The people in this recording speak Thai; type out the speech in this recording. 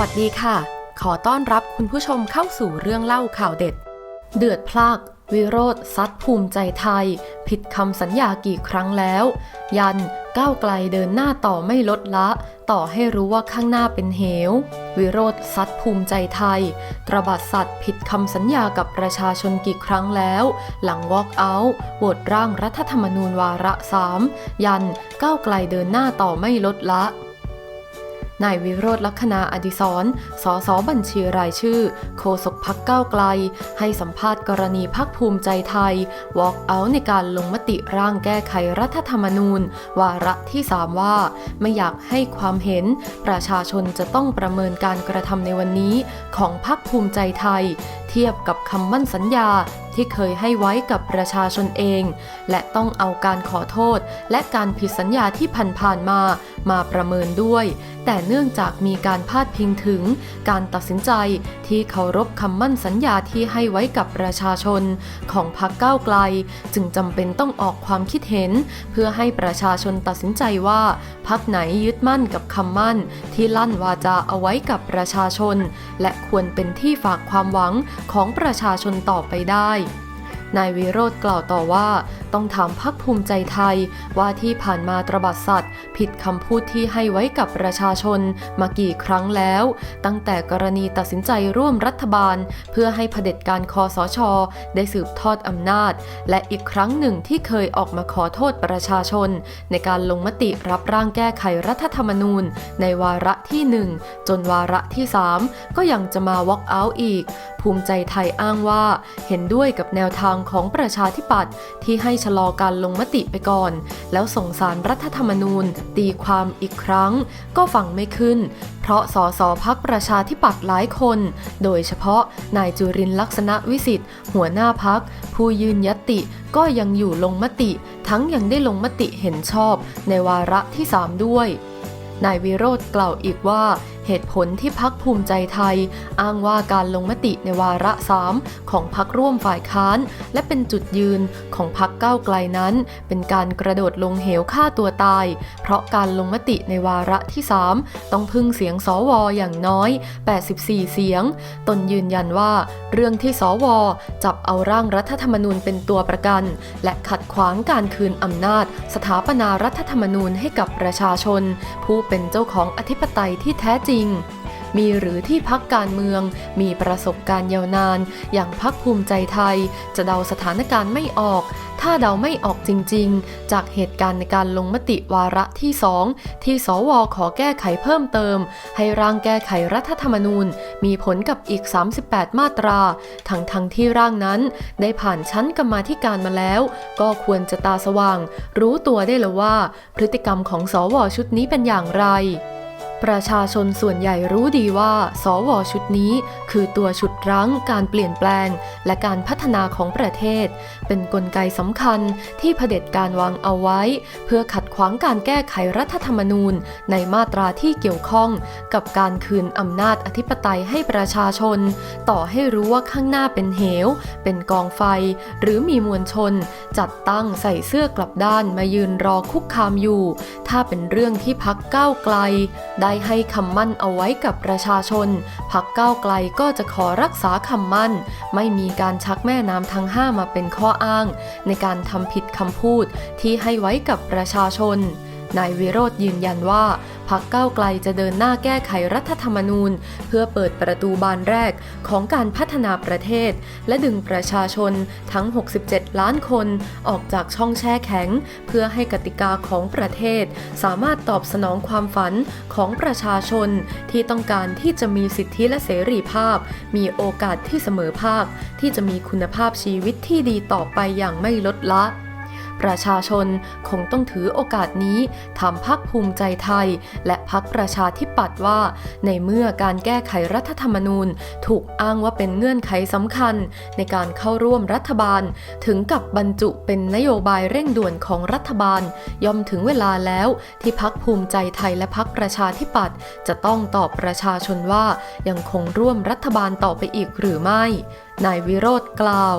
วัสดีค่ะ ขอต้อนรับคุณผู้ชมเข้าสู่เรื่องเล่าข่าวเด็ด เดือดพลากวิโรธซัดภูมิใจไทย ผิดคำสัญญากี่ครั้งแล้ว ยันก้าวไกลเดินหน้าต่อไม่ลดละ ต่อให้รู้ว่าข้างหน้าเป็นเหว วิโรธซัดภูมิใจไทย ตระบัดสัตว์ผิดคำสัญญากับประชาชนกี่ครั้งแล้ว หลังวอล์กเอาท์โหวตร่างรัฐธรรมนูญวาระสามยันก้าวไกลเดินหน้าต่อไม่ลดละ นายวิโรธลักษณาอดิศรสสบัญชีรายชื่อ โฆษกพักก้าวไกล ให้สัมภาษณ์กรณีพักภูมิใจไทยวอล์กเอาในการลงมติร่างแก้ไขรัฐธรรมนูญ วาระที่ 3 ว่า ไม่อยากให้ความเห็น ประชาชนจะต้องประเมินการกระทำในวันนี้ ของพักภูมิใจไทย เทียบกับคำมั่นสัญญาที่เคยให้ไว้กับประชาชนเอง และต้องเอาการขอโทษ และการผิดสัญญาที่ผ่านๆมา มาประเมินด้วย แต่เนื่องจากมีการพาดพิงถึง การตัดสินใจที่เคารพคำมั่นสัญญาที่ให้ไว้กับประชาชน ของพรรคก้าวไกล จึงจำเป็นต้องออกความคิดเห็น เพื่อให้ประชาชนตัดสินใจว่าพรรคไหนยึดมั่นกับคำมั่น ที่ลั่นวาจาเอาไว้กับประชาชน และควรเป็นที่ฝากความหวังของประชาชนต่อไปได้ นายวิโรธกล่าวต่อว่า ต้องถามพักภูมิใจไทย ว่าที่ผ่านมาตระบัดสัตว์ ผิดคำพูดที่ให้ไว้กับประชาชนมากี่ครั้งแล้ว ตั้งแต่กรณีตัดสินใจร่วมรัฐบาล เพื่อให้เผด็จการคอสช ได้สืบทอดอำนาจ และอีกครั้งหนึ่งที่เคยออกมาขอโทษประชาชน ในการลงมติรับร่างแก้ไขรัฐธรรมนูญ ในวาระที่ 1 จนวาระที่ 3 ก็ยังจะมาวอล์กเอาท์อีก ภูมิใจไทยอ้างว่า เห็นด้วยกับแนวทางของประชาธิปัตย์ที่ให้ชะลอการลงมติไปก่อน แล้วส่งสารรัฐธรรมนูญ ตีความอีกครั้ง ก็ฟังไม่ขึ้น เพราะสสพักประชาธิปัตย์หลายคน โดยเฉพาะนายจุรินลักษณะวิสิทธิ์หัวหน้าพัก ผู้ยืนยติก็ยังอยู่ลงมติ ทั้งยังได้ลงมติเห็นชอบ ในวาระที่ 3 ด้วยนายวิโรธกล่าวอีกว่าเหตุผลที่พักภูมิใจไทย อ้างว่าการลงมติในวาระสามของพักร่วมฝ่ายค้าน และเป็นจุดยืนของพักก้าวไกลนั้น เป็นการกระโดดลงเหวฆ่าตัวตาย เพราะการลงมติในวาระที่ 3 ต้องพึ่งเสียงสวอย่างน้อย 84 เสียง ตนยืนยันว่า เรื่องที่สวจับเอาร่างรัฐธรรมนูญเป็นตัวประกัน และขัดขวางการคืนอำนาจ สถาปนารัฐธรรมนูญให้กับประชาชน ผู้เป็นเจ้าของอธิปไตยที่แท้จริงมีหรือที่พักการเมือง มีประสบการณ์ยาวนาน อย่างพักภูมิใจไทย จะเดาสถานการณ์ไม่ออก ถ้าเดาไม่ออกจริง ๆ จากเหตุการณ์ในการลงมติวาระที่2ที่สวขอแก้ไขเพิ่มเติม ให้ร่างแก้ไขรัฐธรรมนูญ มีผลกับอีก 38 มาตรา ทั้งทั้งๆที่ร่างนั้น ได้ผ่านชั้นกรรมาธิการมาแล้ว ก็ควรจะตาสว่าง รู้ตัวได้แล้วว่า พฤติกรรมของสวชุดนี้เป็นอย่างไร ประชาชนส่วนใหญ่รู้ดีว่า สวชุดนี้ คือตัวฉุดรั้งการเปลี่ยนแปลง และการพัฒนาของประเทศ เป็นนกลไกสำคัญที่เผด็จการวางเอาไว้ เพื่อขัด ขวางการแก้ไขรัฐธรรมนูญ ในมาตราที่เกี่ยวข้องกับการคืนอำนาจอธิปไตยให้ประชาชน ต่อให้รู้ว่าข้างหน้าเป็นเหว เป็นกองไฟ หรือมีมวลชน จัดตั้งใส่เสื้อกลับด้านมายืนรอคุกคามอยู่ ถ้าเป็นเรื่องที่พักก้าวไกล ได้ให้คำมั่นเอาไว้กับประชาชน พักก้าวไกลก็จะขอรักษาคำมั่น ไม่มีการชักแม่น้ำทั้งห้ามาเป็นข้ออ้าง ในการทำผิดคำพูดที่ให้ไว้กับประชาชน นายวิโรธยืนยันว่าพักก้าวไกลจะเดินหน้าแก้ไขรัฐธรรมนูญ เพื่อเปิดประตูบานแรกของการพัฒนาประเทศ และดึงประชาชนทั้ง 67 ล้านคนออกจากช่องแช่แข็ง เพื่อให้กติกาของประเทศ สามารถตอบสนองความฝันของประชาชน ที่ต้องการที่จะมีสิทธิและเสรีภาพ มีโอกาสที่เสมอภาค ที่จะมีคุณภาพชีวิตที่ดีต่อไปอย่างไม่ลดละ ประชาชนคงต้องถือโอกาสนี้ถามพักภูมิใจไทย และพักประชาธิปัตย์ว่า ในเมื่อการแก้ไขรัฐธรรมนูญ ถูกอ้างว่าเป็นเงื่อนไขสำคัญ ในการเข้าร่วมรัฐบาล ถึงกับบรรจุเป็นนโยบายเร่งด่วนของรัฐบาล ย่อมถึงเวลาแล้วที่พักภูมิใจไทยและพักประชาธิปัตย์จะต้องตอบประชาชนว่ายังคงร่วมรัฐบาลต่อไปอีกหรือไม่ นายวิโรธกล่าว